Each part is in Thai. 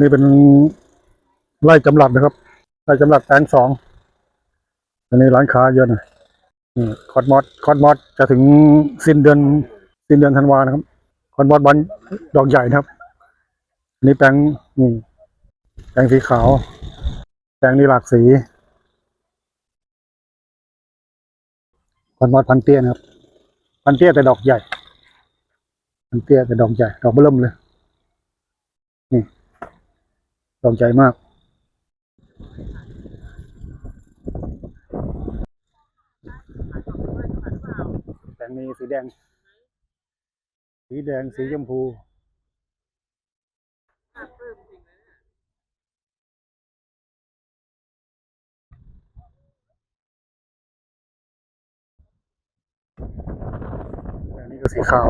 นี่เป็นไร่จำหลัดนะครับไร่จำหลัดแปลงสองอันนี้ร้านค้าเยอะหน่อยนี่คอดมอสคอดมอสจะถึงสิ้นเดือนสิ้นเดือนธันวานะครับคอดมอสวันดอกใหญ่นะครับอันนี้แปลงนี่แปลงสีขาว แปลงนี้หลากสีคอดมอสพันเตี้ยนะครับ พันเตี้ยแต่ดอกใหญ่ พันเตี้ยแต่ดอกใหญ่ ดอกเบิ่มเลย นี่ ดอกใหญ่มากแปลงนี้สีแดง สีแดง สีชมพูแปลงนี้ก็สีขาว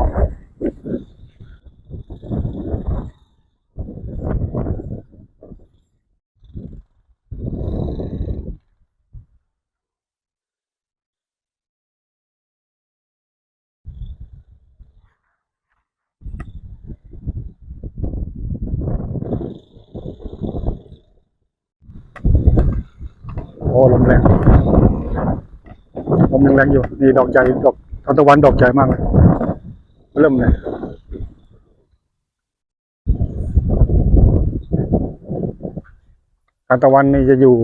ลมแรงลมยังแรงอยู่นี่ดอกใหญ่ดอกทานตะวันดอกใหญ่มากเลยเริ่มเลยทานตะวันนี่จะอยู่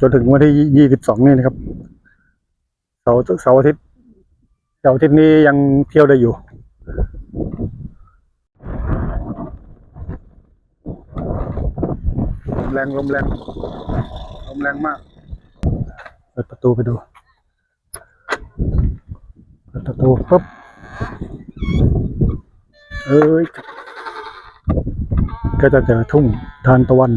จนถึงวันที่ยี่สิบสองนี่นะครับเสาร์เสาร์อาทิตย์เสาร์อาทิตย์นี้ยังเที่ยวได้อยู่ลมแรงลมแรง แรงมาก เปิดประตูไปดู เปิดประตูปุ๊บ เอ้ย ก็จะเจอทุ่งทานตะวัน